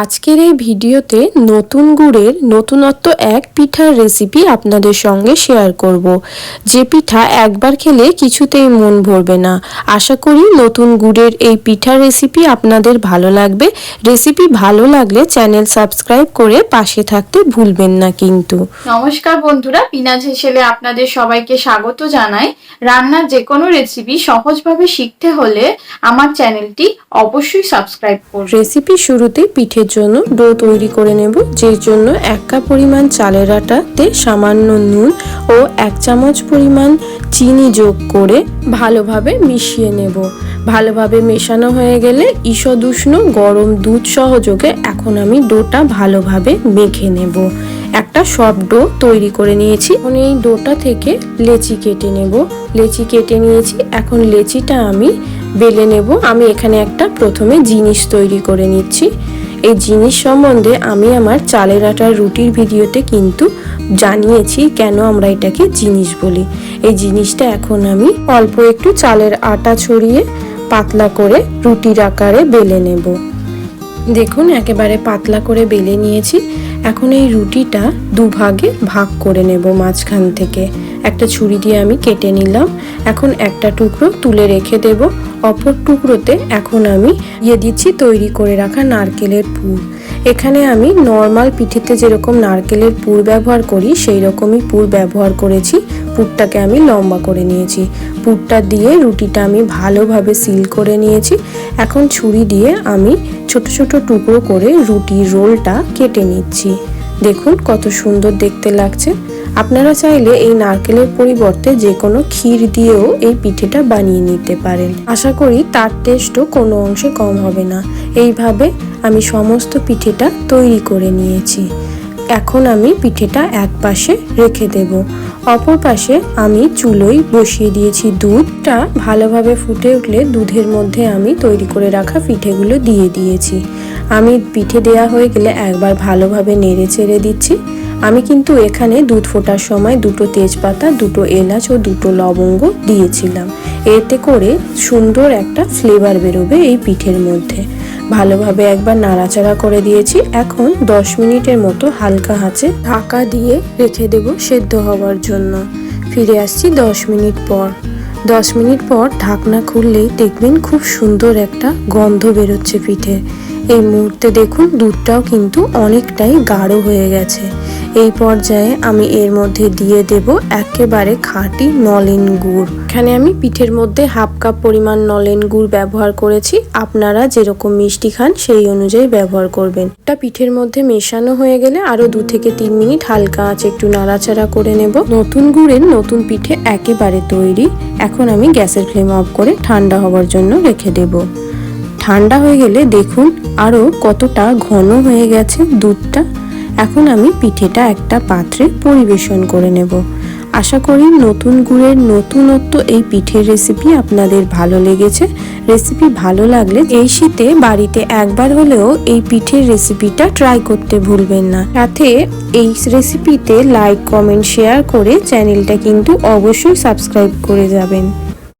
আজকের এই ভিডিওতে নতুন গুড়ের নতুনত্ব এক পিঠার রেসিপি আপনাদের সঙ্গে শেয়ার করব। যে পিঠা একবার খেলে কিছুতেই মন ভরবে না। আশা করি নতুন গুড়ের এই পিঠার রেসিপি আপনাদের ভালো লাগবে। রেসিপি ভালো লাগলে চ্যানেল সাবস্ক্রাইব করে পাশে থাকতে ভুলবেন না কিন্তু। নমস্কার বন্ধুরা পিনাজ হেসেলে আপনাদের সবাইকে স্বাগত জানাই। রান্নার যে কোনো রেসিপি সহজভাবে শিখতে হলে আমার চ্যানেলটি অবশ্যই সাবস্ক্রাইব করুন। রেসিপি শুরুতে পিঠের জন্য ডো তৈরি করে নেব যে জন্য এক কাপ পরিমাণ চালের আটাতে সামান্য নুন ও এক চামচ পরিমাণ চিনি যোগ করে ভালোভাবে মিশিয়ে নেব। ভালোভাবে মেশানো হয়ে গেলে ঈষদ উষ্ণ গরম দুধ সহযোগে এখন আমি ডোটা ভালোভাবে মেখে নেব। একটা সফট ডো তৈরি করে নিয়েছি। এখন এই ডোটা থেকে লেচি কেটে নেব। লেচি কেটে নিয়েছি। এখন লেচিটা আমি বেলে নেব। আমি এখানে একটা প্রথমে জিনিস তৈরি করে নিচ্ছি। এই জিনিস সম্বন্ধে আমি আমার চালের আটার রুটির ভিডিওতে কিন্তু জানিয়েছি কেন আমরা এটাকে জিনিস বলি। এই জিনিসটা এখন আমি অল্প একটু চালের আটা ছড়িয়ে পাতলা করে রুটির আকারে বেলে নেব। দেখুন, একেবারে পাতলা করে বেলে নিয়েছি। এখন এই রুটিটা দুভাগে ভাগ করে নেব মাঝখান থেকে। একটা ছুরি দিয়ে আমি কেটে নিলাম। এখন একটা টুকরো তুলে রেখে দেব। অপর টুকরোতে এখন আমি ইয়ে দিচ্ছি, তৈরি করে রাখা নারকেলের পুর। এখানে আমি নর্মাল পিঠেতে যেরকম নারকেলের পুর ব্যবহার করি সেই রকমই পুর ব্যবহার করেছি। পুরটাকে আমি লম্বা করে নিয়েছি। পুরটা দিয়ে রুটিটা আমি ভালোভাবে সিল করে নিয়েছি। এখন ছুরি দিয়ে আমি ছোট ছোট টুকরো করে রুটির রোলটা কেটে নিচ্ছি। দেখুন কত সুন্দর দেখতে লাগছে। আপনারা চাইলে এই নারকেলের পরিবর্তে যে কোনো ক্ষীর দিয়েও এই পিঠেটা বানিয়ে নিতে পারেন। আশা করি তার টেস্টও কোনো অংশে কম হবে না। এইভাবে আমি সমস্ত পিঠেটা তৈরি করে নিয়েছি। এখন আমি পিঠেটা এক পাশে রেখে দেব। অপর পাশে আমি চুলোয় বসিয়ে দিয়েছি দুধটা। ভালোভাবে ফুটে উঠলে দুধের মধ্যে আমি তৈরি করে রাখা পিঠেগুলো দিয়ে দিয়েছি। আমি পিঠে দেয়া হয়ে গেলে একবার ভালোভাবে নেড়ে চেড়ে দিচ্ছি। আমি কিন্তু এখানে দুধ ফোটার সময় দুটো তেজপাতা, দুটো এলাচ ও দুটো লবঙ্গ দিয়েছিলাম। এতে করে সুন্দর একটা ফ্লেভার বেরোবে এই পিঠের মধ্যে। ভালোভাবে একবার নাড়াচাড়া করে দিয়েছি। এখন দশ মিনিটের মতো হালকা হাঁচে ঢাকা দিয়ে রেখে দেব সেদ্ধ হওয়ার জন্য। ফিরে আসছি দশ মিনিট পর। দশ মিনিট পর ঢাকনা খুললেই দেখবেন খুব সুন্দর একটা গন্ধ বেরোচ্ছে পিঠে। এই মুহূর্তে দেখুন দুধটাও কিন্তু অনেকটাই গাঢ় হয়ে গেছে। এই পর্যায়ে আমি এর মধ্যে দিয়ে দেব একেবারে খাঁটি নলেন গুড়। এখানে আমি পিঠের মধ্যে হাফ কাপ পরিমাণ নলেন গুড় ব্যবহার করেছি। আপনারা যেরকম মিষ্টি খান সেই অনুযায়ী ব্যবহার করবেন। এটা পিঠের মধ্যে মেশানো হয়ে গেলে আরও দু থেকে তিন মিনিট হালকা আঁচে একটু নাড়াচাড়া করে নেব। নতুন গুড়ের নতুন পিঠে একেবারে তৈরি। এখন আমি গ্যাসের ফ্লেম অফ করে ঠান্ডা হওয়ার জন্য রেখে দেব। ঠান্ডা হয়ে গেলে দেখুন আরও কতটা ঘন হয়ে গেছে দুধটা। এখন আমি পিঠেটা একটা পাত্রে পরিবেশন করে নেব। আশা করি নতুন গুড়ের নতুনত্ব এই পিঠের রেসিপি আপনাদের ভালো লেগেছে। রেসিপি ভালো লাগলে এই শীতে বাড়িতে একবার হলেও এই পিঠের রেসিপিটা ট্রাই করতে ভুলবেন না। সাথে এই রেসিপিতে লাইক কমেন্ট শেয়ার করে চ্যানেলটা কিন্তু অবশ্যই সাবস্ক্রাইব করে যাবেন।